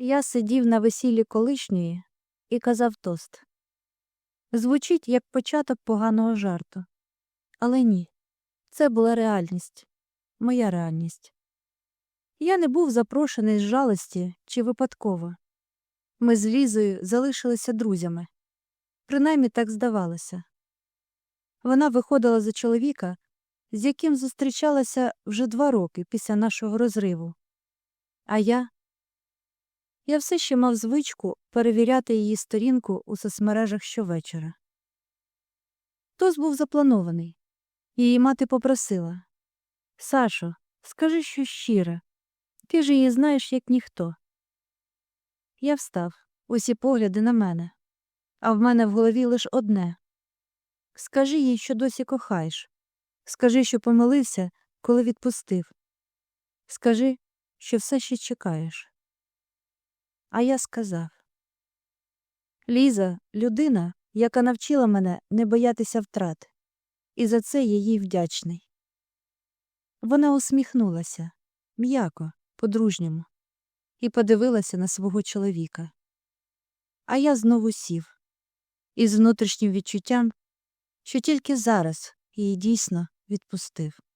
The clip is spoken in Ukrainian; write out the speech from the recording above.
Я сидів на весіллі колишньої і казав тост. Звучить як початок поганого жарту. Але ні, це була реальність, моя реальність. Я не був запрошений з жалості чи випадково. Ми з Лізою залишилися друзями. Принаймні так здавалося. Вона виходила за чоловіка, з яким зустрічалася вже два роки після нашого розриву. А я я все ще мав звичку перевіряти її сторінку у соцмережах щовечора. Тост був запланований. Її мати попросила Сашо, скажи щось щире. Ти ж її знаєш, як ніхто. Я встав, усі погляди на мене, а в мене в голові лише одне Скажи їй, що досі кохаєш. Скажи, що помилився, коли відпустив. Скажи, що все ще чекаєш. А я сказав Ліза людина, яка навчила мене не боятися втрат, і за це я їй вдячний. Вона усміхнулася м'яко, по-дружньому, і подивилася на свого чоловіка. А я знову сів, із внутрішнім відчуттям, що тільки зараз її дійсно відпустив.